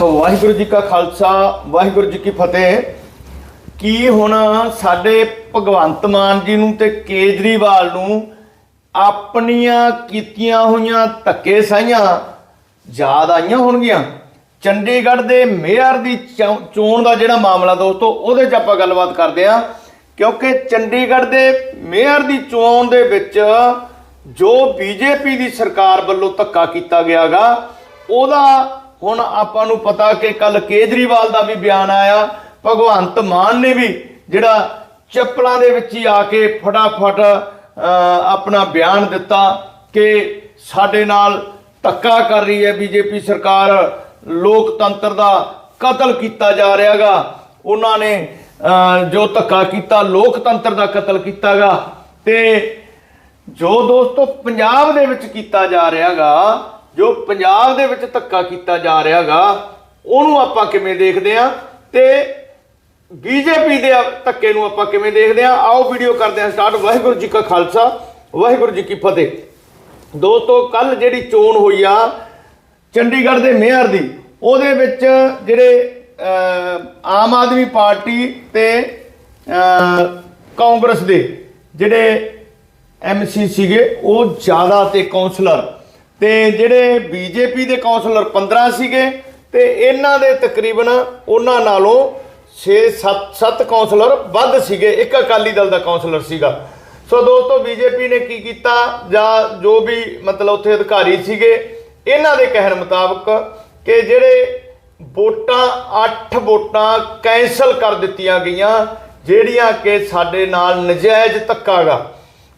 ਵਾਹਿਗੁਰੂ ਜੀ ਕਾ ਖਾਲਸਾ, ਵਾਹਿਗੁਰੂ ਜੀ ਕੀ ਫਤਿਹ। ਕੀ ਹੁਣ ਸਾਡੇ ਭਗਵੰਤ ਮਾਨ ਜੀ ਨੂੰ ਤੇ ਕੇਜਰੀਵਾਲ ਨੂੰ ਆਪਣੀਆਂ ਕੀਤੀਆਂ ਹੋਈਆਂ ਧੱਕੇ ਸਾਈਆਂ ਯਾਦ ਆਈਆਂ ਹੋਣਗੀਆਂ? ਚੰਡੀਗੜ੍ਹ ਦੇ ਮੇਅਰ ਦੀ ਚੋ- ਚੋਣ ਦਾ ਜਿਹੜਾ ਮਾਮਲਾ ਦੋਸਤੋ, ਉਹਦੇ 'ਚ ਆਪਾਂ ਗੱਲਬਾਤ ਕਰਦੇ ਹਾਂ। ਕਿਉਂਕਿ ਚੰਡੀਗੜ੍ਹ ਦੇ ਮੇਅਰ ਦੀ ਚੋਣ ਦੇ ਵਿੱਚ ਜੋ ਬੀਜੇਪੀ ਦੀ ਸਰਕਾਰ ਵੱਲੋਂ ਧੱਕਾ ਕੀਤਾ ਗਿਆਗਾ, ਉਹਦਾ ਹੁਣ ਆਪਾਂ ਨੂੰ ਪਤਾ ਕਿ ਕੱਲ ਕੇਜਰੀਵਾਲ ਦਾ ਵੀ ਬਿਆਨ ਆਇਆ, ਭਗਵੰਤ ਮਾਨ ਨੇ ਵੀ ਜਿਹੜਾ ਚੱਪਲਾਂ ਦੇ ਵਿੱਚ ਹੀ ਆ ਕੇ ਫਟਾਫਟ ਆਪਣਾ ਬਿਆਨ ਦਿੱਤਾ ਕਿ ਸਾਡੇ ਨਾਲ ਧੱਕਾ ਕਰ ਰਹੀ ਹੈ ਬੀਜੇਪੀ ਸਰਕਾਰ, ਲੋਕਤੰਤਰ ਦਾ ਕਤਲ ਕੀਤਾ ਜਾ ਰਿਹਾਗਾ। ਉਹਨਾਂ ਨੇ ਜੋ ਧੱਕਾ ਕੀਤਾ, ਲੋਕਤੰਤਰ ਦਾ ਕਤਲ ਕੀਤਾਗਾ। ਤੇ ਜੋ ਦੋਸਤੋ ਪੰਜਾਬ ਦੇ ਵਿੱਚ ਕੀਤਾ ਜਾ ਰਿਹਾਗਾ ਜੋ ਪੰਜਾਬ ਦੇ ਵਿੱਚ ਧੱਕਾ ਕੀਤਾ ਜਾ ਰਿਹਾਗਾ, ਉਹਨੂੰ ਆਪਾਂ ਕਿਵੇਂ ਦੇਖਦੇ ਆ ਤੇ ਬੀਜੇਪੀ ਦੇ ਧੱਕੇ ਨੂੰ ਆਪਾਂ ਕਿਵੇਂ ਦੇਖਦੇ ਆ ਆਓ ਵੀਡੀਓ ਕਰਦੇ ਆ ਸਟਾਰਟ ਵਾਹਿਗੁਰੂ ਜੀ ਕਾ ਖਾਲਸਾ, ਵਾਹਿਗੁਰੂ ਜੀ ਕੀ ਫਤਿਹ। ਦੋਸਤੋ ਕੱਲ ਜਿਹੜੀ ਚੋਣ ਹੋਈ ਆ ਚੰਡੀਗੜ੍ਹ ਦੇ ਮੇਅਰ ਦੀ, ਉਹਦੇ ਵਿੱਚ ਜਿਹੜੇ ਆਮ ਆਦਮੀ ਪਾਰਟੀ ਤੇ ਕਾਂਗਰਸ ਦੇ ਜਿਹੜੇ ਐਮਸੀ ਸੀਗੇ, ਉਹ ਜ਼ਿਆਦਾ ਤੇ ਕਾਉਂਸਲਰ ਤੇ ਜਿਹੜੇ ਬੀਜੇਪੀ ਦੇ ਕੌਂਸਲਰ 15 ਸੀਗੇ ਤੇ ਇਹਨਾਂ ਦੇ ਤਕਰੀਬਨ ਉਹਨਾਂ ਨਾਲੋਂ 6 7 7 ਕੌਂਸਲਰ ਵੱਧ ਸੀਗੇ, ਇੱਕ ਅਕਾਲੀ ਦਲ ਦਾ ਕੌਂਸਲਰ ਸੀਗਾ। ਸੋ ਦੋਸਤੋ, ਬੀਜੇਪੀ ਨੇ ਕੀ ਕੀਤਾ? ਜਾਂ ਜੋ ਵੀ ਮਤਲਬ ਉੱਥੇ ਅਧਿਕਾਰੀ ਸੀਗੇ, ਇਹਨਾਂ ਦੇ ਕਹਿਣ ਮੁਤਾਬਕ ਕਿ ਜਿਹੜੇ ਵੋਟਾਂ 8 ਵੋਟਾਂ ਕੈਂਸਲ ਕਰ ਦਿੱਤੀਆਂ ਗਈਆਂ, ਜਿਹੜੀਆਂ ਕਿ ਸਾਡੇ ਨਾਲ ਨਜਾਇਜ਼ ਧੱਕਾਗਾ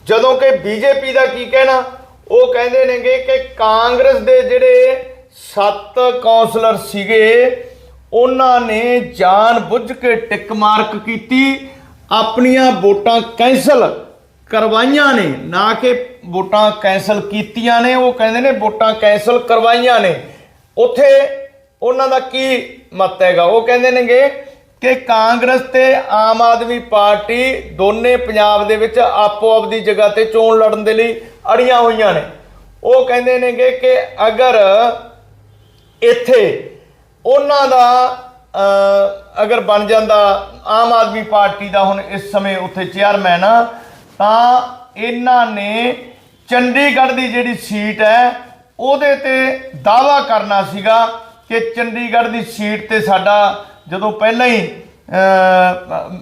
ਜਦੋਂ ਕਿ ਬੀਜੇਪੀ ਦਾ ਕੀ ਕਹਿਣਾ? ਉਹ ਕਹਿੰਦੇ ਨੇਗੇ ਕਿ ਕਾਂਗਰਸ ਦੇ ਜਿਹੜੇ ਸੱਤ ਕੌਂਸਲਰ ਸੀਗੇ, ਉਹਨਾਂ ਨੇ ਜਾਣ ਬੁੱਝ ਕੇ ਟਿਕ ਮਾਰਕ ਕੀਤੀ, ਆਪਣੀਆਂ ਵੋਟਾਂ ਕੈਂਸਲ ਕਰਵਾਈਆਂ ਨੇ, ਨਾ ਕਿ ਵੋਟਾਂ ਕੈਂਸਲ ਕੀਤੀਆਂ ਨੇ, ਉਹ ਕਹਿੰਦੇ ਨੇ ਵੋਟਾਂ ਕੈਂਸਲ ਕਰਵਾਈਆਂ ਨੇ। ਉੱਥੇ ਉਹਨਾਂ ਦਾ ਕੀ ਮਤ ਹੈਗਾ? ਉਹ ਕਹਿੰਦੇ ਨੇਗੇ ਕਿ ਕਾਂਗਰਸ ਤੇ ਆਮ ਆਦਮੀ ਪਾਰਟੀ ਦੋਨੇ ਪੰਜਾਬ ਦੇ ਵਿੱਚ ਆਪੋ ਆਪ ਦੀ ਜਗ੍ਹਾ ਤੇ ਚੋਣ ਲੜਨ ਦੇ ਲਈ ਅੜੀਆਂ ਹੋਈਆਂ ਨੇ। ਉਹ ਕਹਿੰਦੇ ਨੇਗੇ ਕਿ ਅਗਰ ਇੱਥੇ ਉਹਨਾਂ ਦਾ ਅਗਰ ਬਣ ਜਾਂਦਾ ਆਮ ਆਦਮੀ ਪਾਰਟੀ ਦਾ ਹੁਣ ਇਸ ਸਮੇਂ ਉੱਥੇ ਚੇਅਰਮੈਨ ਆ ਤਾਂ ਇਹਨਾਂ ਨੇ ਚੰਡੀਗੜ੍ਹ ਦੀ ਜਿਹੜੀ ਸੀਟ ਹੈ, ਉਹਦੇ ਤੇ ਦਾਵਾ ਕਰਨਾ ਸੀਗਾ ਕਿ ਚੰਡੀਗੜ੍ਹ ਦੀ ਸੀਟ ਤੇ ਸਾਡਾ ਜਦੋਂ ਪਹਿਲਾਂ ਹੀ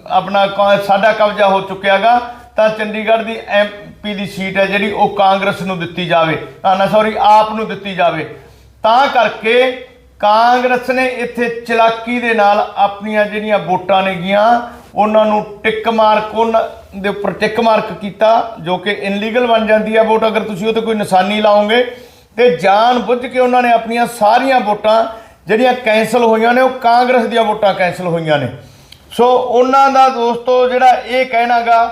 ਆਪਣਾ ਸਾਡਾ ਕਬਜ਼ਾ ਹੋ ਚੁੱਕਿਆਗਾ, ਤਾਂ ਚੰਡੀਗੜ੍ਹ ਦੀ ਐਮਪੀ ਦੀ ਸੀਟ ਹੈ ਜਿਹੜੀ ਉਹ ਕਾਂਗਰਸ ਨੂੰ ਦਿੱਤੀ ਜਾਵੇ। ਤਾਂ ਨਾ ਸੌਰੀ ਆਪ ਨੂੰ ਦਿੱਤੀ ਜਾਵੇ। ਤਾਂ ਕਰਕੇ ਕਾਂਗਰਸ ਨੇ ਇੱਥੇ ਚਲਾਕੀ ਦੇ ਨਾਲ ਆਪਣੀਆਂ ਜਿਹੜੀਆਂ ਵੋਟਾਂ ਨੇਗੀਆਂ, ਉਹਨਾਂ ਨੂੰ ਟਿਕ ਮਾਰਕ, ਉਹਨਾਂ ਦੇ ਉੱਪਰ ਟਿਕ ਮਾਰਕ ਕੀਤਾ, ਜੋ ਕਿ ਇਨਲੀਗਲ ਬਣ ਜਾਂਦੀ ਹੈ ਵੋਟ। ਅਗਰ ਤੁਸੀਂ ਉਹ ਤੇ ਕੋਈ ਨਿਸ਼ਾਨੀ ਲਾਓਗੇ ਤੇ ਜਾਣ ਬੁੱਝ ਕੇ ਉਹਨਾਂ ਨੇ ਆਪਣੀਆਂ ਸਾਰੀਆਂ ਵੋਟਾਂ ਜਿਹੜੀਆਂ ਕੈਂਸਲ ਹੋਈਆਂ ਨੇ, ਉਹ ਕਾਂਗਰਸ ਦੀਆਂ ਵੋਟਾਂ ਕੈਂਸਲ ਹੋਈਆਂ ਨੇ। ਸੋ ਉਹਨਾਂ ਦਾ ਦੋਸਤੋ ਜਿਹੜਾ ਇਹ ਕਹਿਣਾਗਾ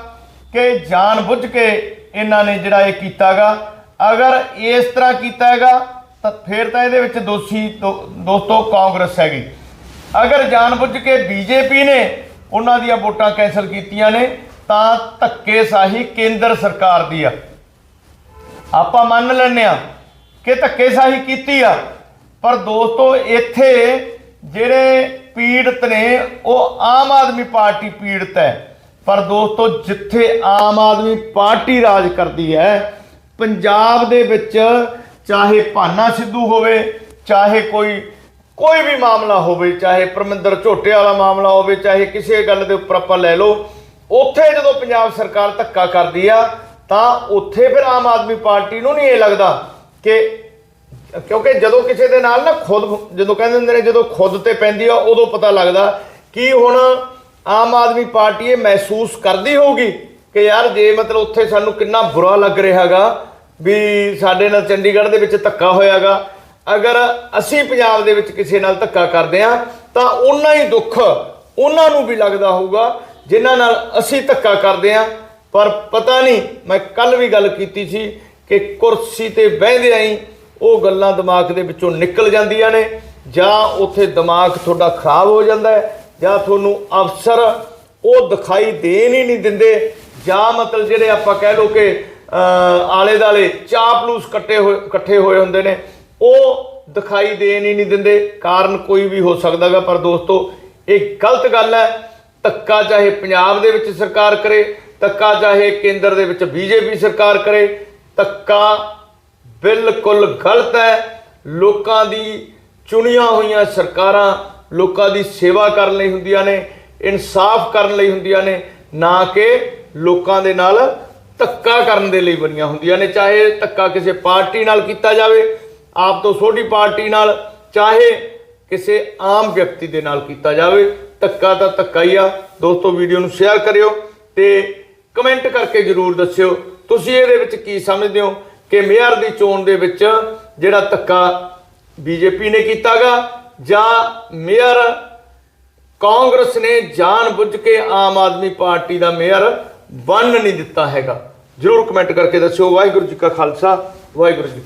ਕਿ ਜਾਣ ਬੁੱਝ ਕੇ ਇਹਨਾਂ ਨੇ ਜਿਹੜਾ ਇਹ ਕੀਤਾਗਾ, ਅਗਰ ਇਸ ਤਰ੍ਹਾਂ ਕੀਤਾ ਹੈਗਾ ਤਾਂ ਫਿਰ ਤਾਂ ਇਹਦੇ ਵਿੱਚ ਦੋਸ਼ੀ, ਦੋ- ਦੋਸਤੋ ਕਾਂਗਰਸ ਹੈਗੀ। ਅਗਰ ਜਾਣਬੁੱਝ ਕੇ ਬੀਜੇਪੀ ਨੇ ਉਹਨਾਂ ਦੀਆਂ ਵੋਟਾਂ ਕੈਂਸਲ ਕੀਤੀਆਂ ਨੇ, ਤਾਂ ਧੱਕੇਸ਼ਾਹੀ ਕੇਂਦਰ ਸਰਕਾਰ ਦੀ ਆ। ਆਪਾਂ ਮੰਨ ਲੈਂਦੇ ਆ ਕਿ ਧੱਕੇਸ਼ਾਹੀ ਕੀਤੀ ਆ, ਪਰ ਦੋਸਤੋ ਇੱਥੇ ਜਿਹੜੇ ਪੀੜਤ ਨੇ, ਉਹ ਆਮ ਆਦਮੀ ਪਾਰਟੀ ਪੀੜਤ ਹੈ। ਪਰ ਦੋਸਤੋ, ਜਿੱਥੇ ਆਮ ਆਦਮੀ ਪਾਰਟੀ ਰਾਜ ਕਰਦੀ ਹੈ, ਪੰਜਾਬ ਦੇ ਵਿੱਚ ਚਾਹੇ ਭਾਨਾ ਸਿੱਧੂ ਹੋਵੇ, ਚਾਹੇ ਕੋਈ ਕੋਈ ਵੀ ਮਾਮਲਾ ਹੋਵੇ, ਚਾਹੇ ਪਰਮਿੰਦਰ ਝੋਟੇ ਵਾਲਾ ਮਾਮਲਾ ਹੋਵੇ, ਚਾਹੇ ਕਿਸੇ ਗੱਲ ਦੇ ਉੱਪਰ ਆਪਾਂ ਲੈ ਲਓ, ਉੱਥੇ ਜਦੋਂ ਪੰਜਾਬ ਸਰਕਾਰ ਧੱਕਾ ਕਰਦੀ ਆ, ਤਾਂ ਉੱਥੇ ਫਿਰ ਆਮ ਆਦਮੀ ਪਾਰਟੀ ਨੂੰ ਨਹੀਂ ਇਹ ਲੱਗਦਾ ਕਿ, ਕਿਉਂਕਿ ਜਦੋਂ ਕਿਸੇ ਦੇ ਨਾਲ ਨਾ ਖੁਦ, ਜਦੋਂ ਕਹਿੰਦੇ ਹੁੰਦੇ ਨੇ ਜਦੋਂ ਖੁਦ ਤੇ ਪੈਂਦੀ ਆ, ਉਦੋਂ ਪਤਾ ਲੱਗਦਾ ਕਿ ਹੁਣ ਆਮ ਆਦਮੀ ਪਾਰਟੀ ਇਹ ਮਹਿਸੂਸ ਕਰਦੀ ਹੋਊਗੀ ਕਿ ਯਾਰ ਜੇ ਮਤਲਬ ਉੱਥੇ ਸਾਨੂੰ ਕਿੰਨਾ ਬੁਰਾ ਲੱਗ ਰਿਹਾਗਾ ਵੀ ਸਾਡੇ ਨਾਲ ਚੰਡੀਗੜ੍ਹ ਦੇ ਵਿੱਚ ਧੱਕਾ ਹੋਇਆਗਾ। ਅਗਰ ਅਸੀਂ ਪੰਜਾਬ ਦੇ ਵਿੱਚ ਕਿਸੇ ਨਾਲ ਧੱਕਾ ਕਰਦੇ ਆ ਤਾਂ ਉਹਨਾਂ ਹੀ ਦੁੱਖ ਉਹਨਾਂ ਨੂੰ ਵੀ ਲੱਗਦਾ ਹੋਊਗਾ ਜਿਨ੍ਹਾਂ ਨਾਲ ਅਸੀਂ ਧੱਕਾ ਕਰਦੇ ਆ ਪਰ ਪਤਾ ਨਹੀਂ, ਮੈਂ ਕੱਲ ਵੀ ਗੱਲ ਕੀਤੀ ਸੀ ਕਿ ਕੁਰਸੀ ਤੇ ਬਹਿੰਦੇ ਆਂ ਉਹ ਗੱਲਾਂ ਦਿਮਾਗ ਦੇ ਵਿੱਚੋਂ ਨਿਕਲ ਜਾਂਦੀਆਂ ਨੇ ਜਾਂ ਉੱਥੇ ਦਿਮਾਗ ਤੁਹਾਡਾ ਖਰਾਬ ਹੋ ਜਾਂਦਾ ਹੈ। ਜਾਂ ਤੁਹਾਨੂੰ ਅਫਸਰ ਉਹ ਦਿਖਾਈ ਦੇਣ ਹੀ ਨਹੀਂ ਦਿੰਦੇ। ਜਾਂ ਮਤਲਬ ਜਿਹੜੇ ਆਪਾਂ ਕਹਿ ਲਓ ਕਿ ਆਲੇ ਦਾਲੇ ਚਾਪਲੂਸ ਕੱਟੇ ਹੋਏ, ਇਕੱਠੇ ਹੋਏ ਹੁੰਦੇ ਨੇ, ਉਹ ਦਿਖਾਈ ਦੇਣ ਹੀ ਨਹੀਂ ਦਿੰਦੇ। ਕਾਰਨ ਕੋਈ ਵੀ ਹੋ ਸਕਦਾ ਸਕਦਾਗਾ ਪਰ ਦੋਸਤੋ, ਇਹ ਗਲਤ ਗੱਲ ਹੈ। ਧੱਕਾ ਚਾਹੇ ਪੰਜਾਬ ਦੇ ਵਿੱਚ ਸਰਕਾਰ ਕਰੇ, ਧੱਕਾ ਚਾਹੇ ਕੇਂਦਰ ਦੇ ਵਿੱਚ ਬੀਜੇਪੀ ਸਰਕਾਰ ਕਰੇ, ਧੱਕਾ ਬਿਲਕੁਲ ਗਲਤ ਹੈ। ਲੋਕਾਂ ਦੀ ਚੁਣੀਆਂ ਹੋਈਆਂ ਸਰਕਾਰਾਂ ਲੋਕਾਂ ਦੀ ਸੇਵਾ ਕਰਨ ਲਈ ਹੁੰਦੀਆਂ ਨੇ, ਇਨਸਾਫ ਕਰਨ ਲਈ ਹੁੰਦੀਆਂ ਨੇ, ਨਾ ਕਿ ਲੋਕਾਂ ਦੇ ਨਾਲ ਧੱਕਾ ਕਰਨ ਦੇ ਲਈ ਬਣੀਆਂ ਹੁੰਦੀਆਂ ਨੇ। ਚਾਹੇ ਧੱਕਾ ਕਿਸੇ ਪਾਰਟੀ ਨਾਲ ਕੀਤਾ ਜਾਵੇ, ਆਪ ਤੋਂ ਛੋਟੀ ਪਾਰਟੀ ਨਾਲ, ਚਾਹੇ ਕਿਸੇ ਆਮ ਵਿਅਕਤੀ ਦੇ ਨਾਲ ਕੀਤਾ ਜਾਵੇ, ਧੱਕਾ ਤਾਂ ਧੱਕਾ ਹੀ ਆ। ਦੋਸਤੋ, ਵੀਡੀਓ ਨੂੰ ਸ਼ੇਅਰ ਕਰਿਓ ਤੇ ਕਮੈਂਟ ਕਰਕੇ ਜਰੂਰ ਦੱਸਿਓ, ਤੁਸੀਂ ਇਹਦੇ ਵਿੱਚ ਕੀ ਸਮਝਦੇ ਹੋ ਕਿ ਮੇਅਰ ਦੀ ਚੋਣ ਦੇ ਵਿੱਚ ਜਿਹੜਾ ਧੱਕਾ ਬੀਜੇਪੀ ਨੇ ਕੀਤਾਗਾ ਜਾਂ ਮੇਅਰ, ਕਾਂਗਰਸ ਨੇ ਜਾਣ ਬੁੱਝ ਕੇ ਆਮ ਆਦਮੀ ਪਾਰਟੀ ਦਾ ਮੇਅਰ ਬਣ ਨਹੀਂ ਦਿੱਤਾ ਹੈਗਾ। ਜਰੂਰ ਕਮੈਂਟ ਕਰਕੇ ਦੱਸਿਓ। ਵਾਹਿਗੁਰੂ ਜੀ ਕਾ ਖਾਲਸਾ, ਵਾਹਿਗੁਰੂ ਜੀ